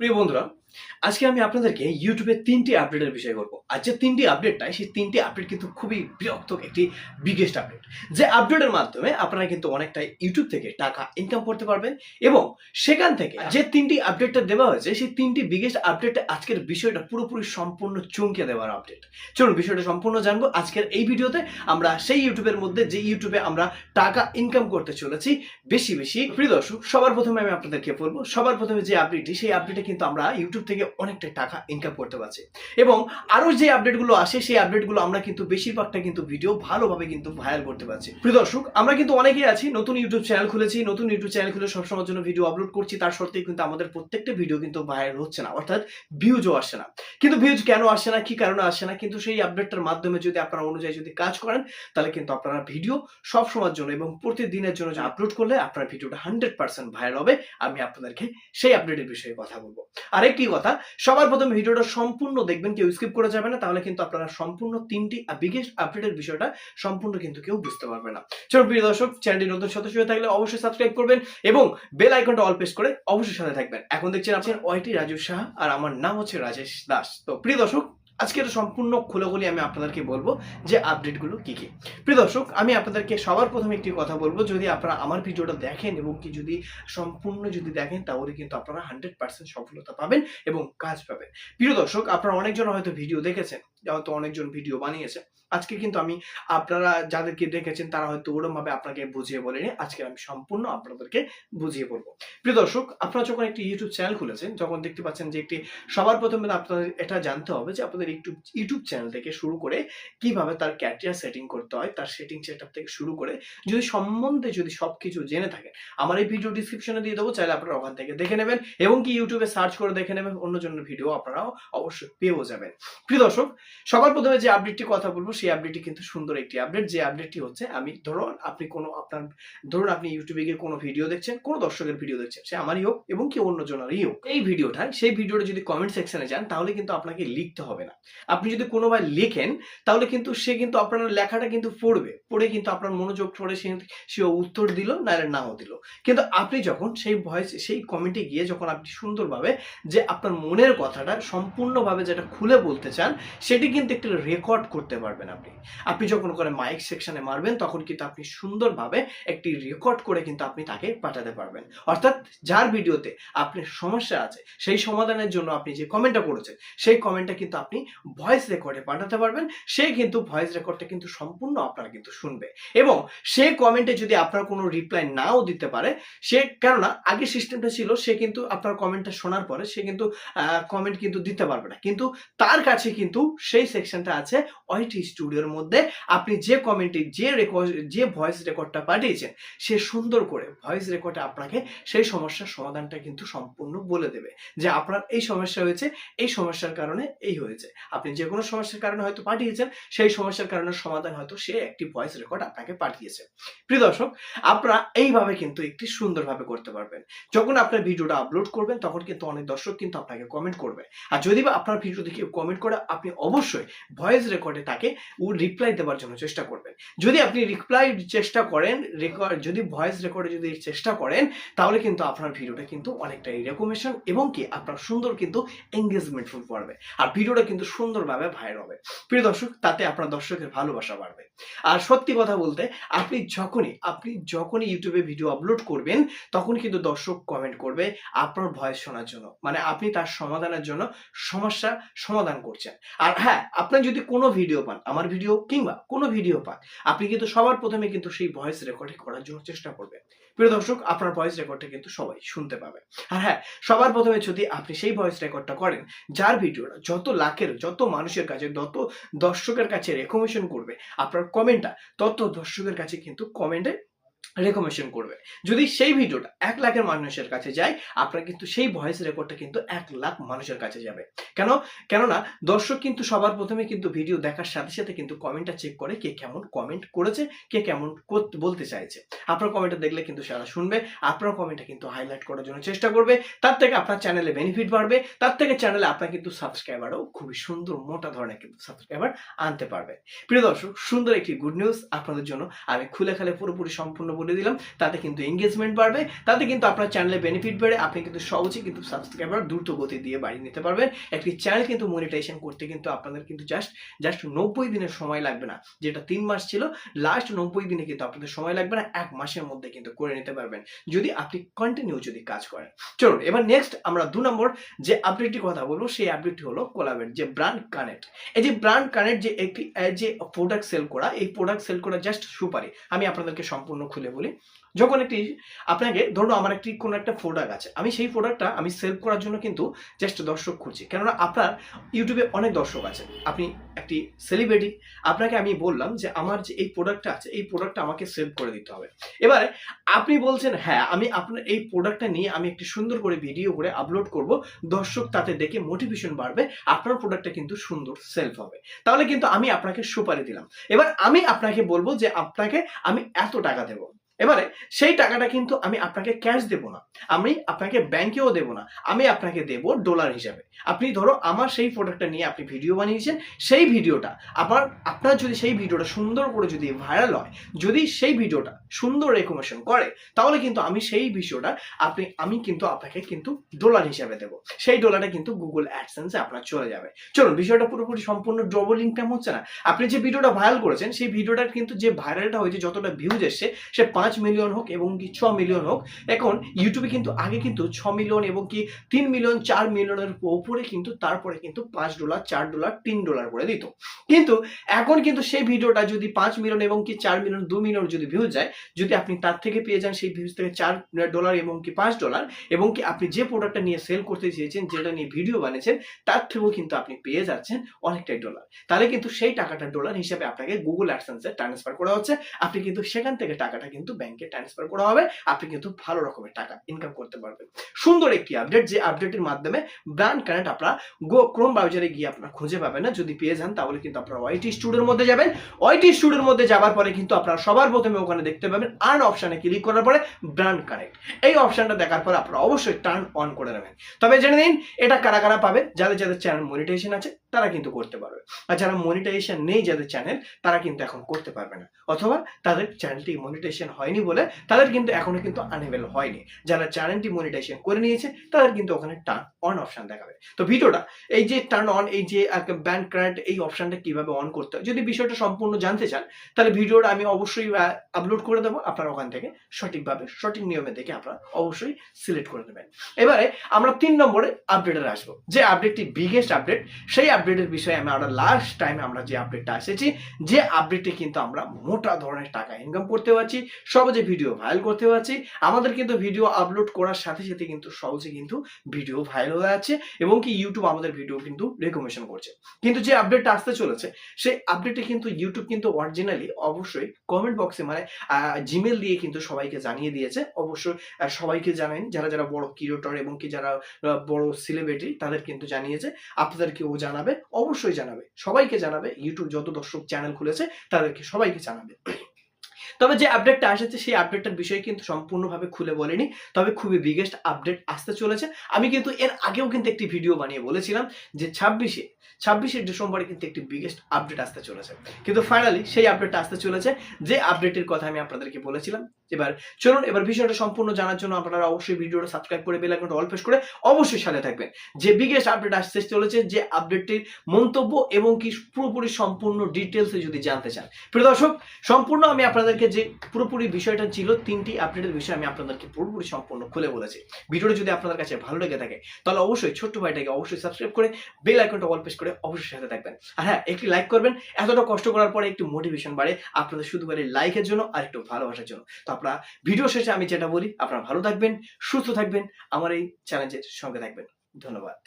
প্রিয় বন্ধুরা আজকে আমি আপনাদেরকে ইউটিউবে তিনটি আপডেটের বিষয় করব আর যে তিনটি আপডেটটাই সেই তিনটি আপডেট কিন্তু খুবই বিরক্ত একটি বিগেস্ট আপডেট যে আপডেটের মাধ্যমে আপনারা কিন্তু অনেকটা ইউটিউব থেকে টাকা ইনকাম করতে পারবেন এবং সেখান থেকে যে তিনটি আপডেটটা দেওয়া হয়েছে সেই তিনটি বিগেস্ট আপডেটে আজকের বিষয়টা পুরোপুরি সম্পূর্ণ চমকে দেওয়ার আপডেট চলুন বিষয়টা সম্পূর্ণ জানব। আজকের এই ভিডিওতে আমরা সেই ইউটিউবের মধ্যে যে ইউটিউবে আমরা টাকা ইনকাম করতে চলেছি বেশি বেশি। প্রিয় দর্শক সবার প্রথমে আমি আপনাদেরকে বলব সবার প্রথমে যে আপডেটটি সেই আপডেটে কিন্তু আমরা ইউটিউব থেকে অনেকটা টাকা ইনকাম করতে পারছি। এবং আরও যে আপডেটগুলো আসে, সেই আপডেটগুলো আমরা কিন্তু বেশিরভাগটা কিন্তু ভিডিও ভালোভাবে কিন্তু ভাইরাল করতে পারছি। প্রিয় দর্শক, আমরা কিন্তু অনেকেই আছি, নতুন ইউটিউব চ্যানেল খুলেছি, নতুন ইউটিউব চ্যানেল খুলে সবসময়ের জন্য ভিডিও আপলোড করছি, তার সত্ত্বেও কিন্তু আমাদের প্রত্যেকটা ভিডিও কিন্তু ভাইরাল হচ্ছে না, অর্থাৎ ভিউজও আসছে না। কিন্তু ভিউজ কেন আসছে না, কি কারণে আসছে না, কিন্তু সেই আপডেটটার মাধ্যমে যদি আপনারা অনুযায়ী যদি কাজ করেন, তাহলে কিন্তু আপনারা ভিডিও সব সময়ের জন্য এবং প্রতিদিনের জন্য যে আপলোড করলে আপনার ভিডিওটা হান্ড্রেড পার্সেন্ট ভাইরাল হবে। আমি আপনাদেরকে সেই আপডেটের বিষয়ে কথা বলব। আরেকটি কথা, সবার প্রথমে ভিডিওটা সম্পূর্ণ দেখবেন, কেউ স্কিপ করে যাবে না, তাহলে কিন্তু আপনারা সম্পূর্ণ তিনটি বিগেস্ট আপডেটের বিষয়টা সম্পূর্ণ কিন্তু কেউ বুঝতে পারবে না। চলুন প্রিয় দর্শক চ্যানেলটি নতুন সদস্য হয়ে থাকলে অবশ্যই সাবস্ক্রাইব করবেন এবং বেল আইকনটা অল প্রেস করে অবশ্যই সাথে থাকবেন। এখন দেখছেন আপনার ওয়াইটি রাজু শাহ আর আমার নাম হচ্ছে রাজেশ দাস। তো প্রিয় দর্শক আজকে এটা সম্পূর্ণ খুলে খুলে আমি আপনাদেরকে বলব যে আপডেটগুলো কি কি। প্রিয় দর্শক, আমি আপনাদেরকে সবার প্রথমে একটি কথা বলব, যদি আপনারা আমার ভিডিওটা দেখেন এবং কি যদি সম্পূর্ণ যদি দেখেন, তাহলে কিন্তু আপনারা হান্ড্রেড পার্সেন্ট সফলতা পাবেন এবং কাজ পাবেন। প্রিয় দর্শক, আপনারা অনেকজন হয়তো ভিডিও দেখেছেন হয়তো অনেকজন ভিডিও বানিয়েছে। আজকে কিন্তু আমি আপনারা যাদেরকে দেখেছেন, তারা হয়তো ওরম ভাবে আপনাকে বুঝিয়ে বলেনি। আজকে আমি সম্পূর্ণ আপনাদেরকে বুঝিয়ে বলব। প্রিয় দর্শক, আপনারা যখন একটি ইউটিউব চ্যানেল খুলেছেন, যখন দেখতে পাচ্ছেন যে একটি সবার প্রথমে আপনাদের এটা জানতে হবে যে আপনাদের ইউটিউব ইউটিউব চ্যানেল থেকে শুরু করে কীভাবে তার ক্যারিয়ার সেটিং করতে হয়, তার সেটিং সেট থেকে শুরু করে যদি সম্বন্ধে যদি সবকিছু জেনে থাকেন, আমার এই ভিডিও ডিসক্রিপশনে দিয়ে দেবো, চাইলে আপনারা ওখান থেকে দেখে নেবেন এবং কি ইউটিউবে সার্চ করে দেখে নেবেন অন্য জনের ভিডিও আপনারাও অবশ্যই পেয়েও যাবেন। প্রিয় দর্শক সবার প্রথমে যে আপডেটটি কথা বলব, সেই আপডেটটি কিন্তু সুন্দর একটি আপডেট যে আপডেটটি হচ্ছে, আমি ধরুন আপনি কোনো আপনার, ধরুন আপনি ইউটিউবে গিয়ে কোনো ভিডিও দেখছেন, কোনো দর্শকের ভিডিও দেখছেন, সে আমারই হোক এবং কি অন্য জনেরই হোক, এই ভিডিওটা সেই ভিডিওটা যদি কমেন্ট সেকশনে যান, তাহলে কিন্তু আপনাকে লিখতে হবে না। আপনি যদি কোনোভাবে লেখেন, তাহলে কিন্তু সে কিন্তু আপনার লেখাটা কিন্তু পড়বে, পড়ে কিন্তু আপনার মনোযোগ পড়ে সে সে উত্তর দিল, নাহলে নাও দিল। কিন্তু আপনি যখন সেই ভয়েস সেই কমেন্টে গিয়ে যখন আপনি সুন্দরভাবে যে আপনার মনের কথাটা সম্পূর্ণভাবে যেটা খুলে বলতে চান সেটি কিন্তু একটু রেকর্ড করতে পারবেন আপনি। আপনি যখন করে মাইক সেকশনে মারবেন, তখন কিন্তু আপনি সুন্দরভাবে একটি রেকর্ড করে কিন্তু আপনি তাকে পাঠাতে পারবেন। অর্থাৎ যার ভিডিওতে আপনার সমস্যা আছে, সেই সমাধানের জন্য আপনি যে কমেন্টটা করেছেন, সেই কমেন্টটা কিন্তু আপনি ভয়েস রেকর্ডে পাঠাতে পারবেন। সে কিন্তু ভয়েস রেকর্ডটা কিন্তু সম্পূর্ণ আপনারা কিন্তু শুনবে। এবং সে কমেন্টে যদি আপনার কোনো রিপ্লাই নাও দিতে পারে, সে কেননা আগে সিস্টেমটা ছিল, সে কিন্তু আপনার কমেন্টটা শোনার পরে সে কিন্তু কমেন্ট কিন্তু দিতে পারবে না। কিন্তু তার কাছে কিন্তু সেই সেকশনটা আছে ওয়াইটি স্টুডিওর মধ্যে। আপনি যে কমেন্টে যে রেকর্ড যে ভয়েস রেকর্ডটা পাঠিয়েছেন, সে সুন্দর করে ভয়েস রেকর্ডে আপনাকে সেই সমস্যার সমাধানটা কিন্তু সম্পূর্ণ বলে দেবে। যে আপনার এই সমস্যা হয়েছে, এই সমস্যার কারণে এই হয়েছে। আপনি যে কোনো সমস্যার কারণে হয়তো পাঠিয়েছেন, সেই সমস্যার কারণে সমাধান হয়তো সে একটি ভয়েস রেকর্ড আপনাকে পাঠিয়েছে। প্রিয় দর্শক, আপনারা এইভাবে কিন্তু একটি সুন্দরভাবে করতে পারবেন। যখন আপনার ভিডিওটা আপলোড করবেন, তখন কিন্তু অনেক দর্শক কিন্তু আপনাকে কমেন্ট করবে। আর যদি বা আপনার ভিডিও দেখে কমেন্ট করে, আপনি অবশ্যই ভয়েস রেকর্ডে তাকে ও রিপ্লাই দেওয়ার জন্য চেষ্টা করবেন। যদি আপনি রিপ্লাই চেষ্টা করেন রেকর্ড যদি ভয়েস রেকর্ডে যদি চেষ্টা করেন, তাহলে কিন্তু আপনার ভিডিওটা কিন্তু অনেকটা রেকমেশন এবং কি আপনার সুন্দর কিন্তু এঙ্গেজমেন্ট ফুল পড়বে আর ভিডিওটা কিন্তু সুন্দরভাবে ভাইরাল হবে। প্রিয় দর্শক, তাতে আপনার দর্শকের ভালোবাসা বাড়বে। আর সত্যি কথা বলতে, আপনি যখনই আপনি যখনই ইউটিউবে ভিডিও আপলোড করবেন তখন কিন্তু দর্শক কমেন্ট করবে আপনার ভয়েস শোনার জন্য। মানে আপনি তার সমাধানের জন্য সমস্যা সমাধান করছেন। আর হ্যাঁ আপনার যদি কোনো ভিডিও পান, আমার ভিডিও কিংবা কোনো ভিডিও পান, আপনি কিন্তু সবার প্রথমে কিন্তু সেই ভয়েস রেকর্ডিং করার জন্য চেষ্টা করবেন। প্রিয় দর্শক, আপনার ভয়েস রেকর্ডটা কিন্তু সবাই শুনতে পাবে। আর হ্যাঁ সবার প্রথমে যদি আপনি সেই ভয়েস রেকর্ডটা করেন, যার ভিডিওটা যত লাখের, যত মানুষের কাছে, যত দর্শকের কাছে রেকমেশন করবে, আপনার কমেন্টটা তত দর্শকের কাছে কিন্তু কমেন্টে রেকমেশন করবে। যদি সেই ভিডিওটা এক লাখের মানুষের কাছে যায়, আপনার কিন্তু সেই ভয়েস রেকর্ডটা কিন্তু এক লাখ মানুষের কাছে যাবে। কেন? কেননা দর্শক কিন্তু সবার প্রথমে কিন্তু ভিডিও দেখার সাথে সাথে কিন্তু কমেন্টটা চেক করে কে কেমন কমেন্ট করেছে, কে কেমন বলতে চাইছে। আপনার কমেন্টটা দেখলে কিন্তু সারা শুনবে, আপনার কমেন্টটা কিন্তু হাইলাইট করার জন্য চেষ্টা করবে। তার থেকে আপনার চ্যানেলে বেনিফিট বাড়বে, তার থেকে চ্যানেলে আপনার কিন্তু সাবস্ক্রাইবারও খুবই সুন্দর মোটা ধরনের কিন্তু সাবস্ক্রাইবার আনতে পারবে। প্রিয় দর্শক, সুন্দর একটি গুড নিউজ আপনাদের জন্য। আমি খুলে খালে পুরোপুরি সম্পূর্ণ বলে দিলাম। তাতে কিন্তু এঙ্গেজমেন্ট বাড়বে, তাতে কিন্তু আপনার চ্যানেলে বেনিফিট বেড়ে, আপনি কিন্তু সহজেই কিন্তু সাবস্ক্রাইবার দ্রুত গতি দিয়ে বাড়িয়ে নিতে পারবেন। একটি চ্যানেল কিন্তু মনিটাইজেশন করতে কিন্তু আপনাদের কিন্তু জাস্ট জাস্ট নব্বই দিনের সময় লাগবে না, যেটা তিন মাস ছিল। লাস্ট নব্বই দিনে কিন্তু আপনাদের সময় লাগবে না, এক মাসের মধ্যে কিন্তু করে নিতে পারবেন। যদি আপনি কন্টিনিউ যদি কাজ করেন। চলুন, এবার নেক্সট আমরা দু নম্বর যে আপডেটটির কথা বলব, সেই আপডেটটি হলো কোলাবেট যে ব্র্যান্ড কানেক্ট এই যে ব্র্যান্ড কানেক্ট যে একটি যে প্রোডাক্ট সেল করা, এই প্রোডাক্ট সেল করা জাস্ট সুপারি। আমি আপনাদেরকে সম্পূর্ণ খুলে বলি। যখন একটি, আপনাকে, ধরুন আমার একটি কোনো একটা প্রোডাক্ট আছে, আমি সেই প্রোডাক্টটা আমি সেল করার জন্য কিন্তু জাস্ট দর্শক খুঁজছি। কেননা আপনার ইউটিউবে অনেক দর্শক আছে। আপনি একটি সেলিব্রিটি আপনাকে আমি বললাম যে আমার যে এই প্রোডাক্টটা আছে, এই প্রোডাক্টটা আমাকে সেল করে দিতে হবে। এবারে আপনি বলছেন হ্যাঁ আমি আপনার এই প্রোডাক্টটা নিয়ে আমি একটি সুন্দর করে ভিডিও করে আপলোড করব। দর্শক তাতে দেখে মোটিভেশন বাড়বে, আপনার প্রোডাক্টটা কিন্তু সুন্দর সেলফ হবে। তাহলে কিন্তু আমি আপনাকে সুপারি দিলাম। এবার আমি আপনাকে বলব যে আপনাকে আমি এত টাকা দেবো। এবারে সেই টাকাটা কিন্তু আমি আপনাকে ক্যাশ দেবো না। আমি আপনাকে ব্যাংকেও দেবো না। আমি আপনাকে দেব ডলার হিসাবে। আপনি ধরো আমার সেই প্রোডাক্টটা নিয়ে আপনি ভিডিও বানিয়েছেন, সেই ভিডিওটা আবার আপনার যদি সেই ভিডিওটা সুন্দর করে যদি ভাইরাল হয়, যদি সেই ভিডিওটা সুন্দর রেকমেশন করে, তাহলে কিন্তু আমি সেই বিষয়টা আপনি, আমি কিন্তু আপনাকে কিন্তু ডলার হিসাবে দেবো। সেই ডলারটা কিন্তু গুগল অ্যাডসেন্সে আপনার চলে যাবে। চলুন, বিষয়টা পুরোপুরি সম্পূর্ণ ডবল ইনকাম হচ্ছে না। আপনি যে ভিডিওটা ভাইরাল করেছেন, সেই ভিডিওটার কিন্তু যে ভাইরালটা হয়েছে, যতটা ভিউজ এসছে, সে পাঁচ মিলিয়ন হোক এবং কি ছ মিলিয়ন হোক, এখন ইউটিউবে কিন্তু আগে কিন্তু ছ মিলিয়ন এবং কি তিন মিলিয়ন, চার মিলিয়নের উপরে কিন্তু তারপরে কিন্তু পাঁচ ডলার, চার ডলার, তিন ডলার করে দিত। কিন্তু এখন কিন্তু সেই ভিডিওটা যদি পাঁচ মিলিয়ন এবং কি চার মিলিয়ন, দু মিলিয়ন যদি ভিউজ যায়, যদি আপনি তার থেকে পেয়ে যান সেই ভিউজ থেকে চার ডলার এবং কি পাঁচ ডলার এবং কি আপনি যে প্রোডাক্টটা নিয়ে সেল করতে চেয়েছেন, যেটা নিয়ে ভিডিও বানিয়েছেন, তার থেকেও কিন্তু আপনি পেয়ে যাচ্ছেন অনেকটাই ডলার। তাহলে কিন্তু সেই টাকাটা ডলার হিসেবে আপনাকে গুগল অ্যাডসেন্সে ট্রান্সফার করা হচ্ছে। আপনি কিন্তু সেখান থেকে টাকাটা কিন্তু ব্যাংকে ট্রান্সফার করা হবে, আপনি কিন্তু ভালো রকমের টাকা ইনকাম করতে পারবেন। সুন্দর একটি আপডেট যে আপডেটের মাধ্যমে ব্র্যান্ড কানেক্ট আপনারা গো ক্রোম ব্রাউজারে গিয়ে আপনারা খুঁজে পাবেন না। যদি পেয়ে যান, তাহলে কিন্তু আপনারা ওয়াইটি স্টুডিওর মধ্যে যাবেন। ওয়াইটি স্টুডিওর মধ্যে যাওয়ার পরে কিন্তু আপনারা সবার প্রথমে ওখানে দেখতে পাবেন আর্ন অপশনে ক্লিক করার পরে ব্র্যান্ড কানেক্ট এই অপশনটা দেখার পরে আপনারা অবশ্যই টার্ন অন করে নেবেন। তবে জেনে নিন, এটা কারা কারা পাবে? যাদের যাদের চ্যানেল মনিটাইজেশন আছে তারা কিন্তু করতে পারবে। আর যারা মনিটাইজেশন নেই যাদের চ্যানেল তারা কিন্তু এখন করতে পারবে না। অথবা তাদের চ্যানেলটি মনিটাইজেশন হয়নি বলে তাদের কিন্তু এখনও কিন্তু আনেবেল হয়নি। যারা চ্যানেলটি মনিটাইজেশন করে নিয়েছে, তাদের কিন্তু ওখানে টার্ন অন অপশন দেখাবে। তো ভিডিওটা, এই যে টার্ন অন এই যে ব্যান্ড কারেন্ট এই অপশনটা কীভাবে অন করতে হয়, যদি বিষয়টা সম্পূর্ণ জানতে চান, তাহলে ভিডিওটা আমি অবশ্যই আপলোড করে দেবো। আপনারা ওখান থেকে সঠিকভাবে, সঠিক নিয়মে দেখে আপনারা অবশ্যই সিলেক্ট করে নেবেন। এবারে আমরা তিন নম্বরে আপডেটে আসব। যে আপডেটটি বিগেস্ট আপডেট সেই আপডেটের বিষয়ে আমি আমরা লাস্ট টাইমে আমরা যে আপডেটটা এসেছি, যে আপডেটে কিন্তু আমরা মোটা ধরনের টাকা ইনকাম করতে পারছি সহজে ভিডিও ভাইরাল করতে পারছি আমাদের কিন্তু ভিডিও আপলোড করার সাথে সাথে কিন্তু সহজে কিন্তু ভিডিও ভাইরাল হয়ে যাচ্ছে এবং কি ইউটিউব আমাদের ভিডিও কিন্তু রেকমেশন করছে। কিন্তু যে আপডেটটা আসতে চলেছে, সেই আপডেটে কিন্তু ইউটিউব কিন্তু অরিজিনালি অবশ্যই কমেন্ট বক্সে মানে জিমেল দিয়ে কিন্তু সবাইকে জানিয়ে দিয়েছে। অবশ্যই সবাইকে জানেন যারা যারা বড় ক্রিয়েটর এবং কি যারা বড় সেলিব্রিটি তাদের কিন্তু জানিয়েছে। আপনাদেরকেও জানাবে। অবশ্যই জানাবে। সবাইকে জানাবে ইউটিউব যত দর্শক চ্যানেল খুলেছে, তাদেরকে সবাইকে জানাবে। তবে যে আপডেটটা এসেছে সেই আপডেটটার বিষয়ে কিন্তু সম্পূর্ণভাবে খুলে বলেনি। তবে খুবই বিগেস্ট আপডেট আসতে চলেছে। আমি কিন্তু এর আগেও কিন্তু একটি ভিডিও বানিয়ে বলেছিলাম যে ছাব্বিশে ছাব্বিশে ডিসেম্বরে কিন্তু একটি বিগেস্ট আপডেট আসতে চলেছে। কিন্তু ফাইনালি সেই আপডেটটা আসতে চলেছে। যে আপডেটের কথা আমি আপনাদেরকে বলেছিলাম, এবার চলুন, এবার বিষয়টা সম্পূর্ণ জানার জন্য আপনারা অবশ্যই ভিডিওটা সাবস্ক্রাইব করে বেল অল প্রেস করে অবশ্যই সাথে থাকবেন। যে বিগেস্ট আপডেট আসতে চলেছে, যে আপডেটটির মন্তব্য এবং কি পুরোপুরি সম্পূর্ণ ডিটেলসে যদি জানতে চান। প্রিয় দর্শক, সম্পূর্ণ আমি আপনাদেরকে যে পুরোপুরি বিষয়টা ছিল, তিনটি আপডেটের বিষয় আমি আপনাদেরকে পুরোপুরি সম্পূর্ণ খুলে বলেছি। ভিডিওটা যদি আপনাদের কাছে ভালো লেগে থাকে, তাহলে অবশ্যই ছোট্ট ভাইটাকে অবশ্যই সাবস্ক্রাইব করে বেল আইকনটা অল প্রেস করে অবশ্যই সাথে থাকবেন। আর হ্যাঁ একটি লাইক করবেন, এতটা কষ্ট করার পরে একটু মোটিভেশন বাড়ে আপনাদের শুধু বাড়ে লাইকের জন্য আর একটু ভালোবাসার জন্য। তো আপনারা ভিডিও শেষে আমি যেটা বলি, আপনারা ভালো থাকবেন, সুস্থ থাকবেন, আমার এই চ্যালেঞ্জের সঙ্গে থাকবেন। ধন্যবাদ।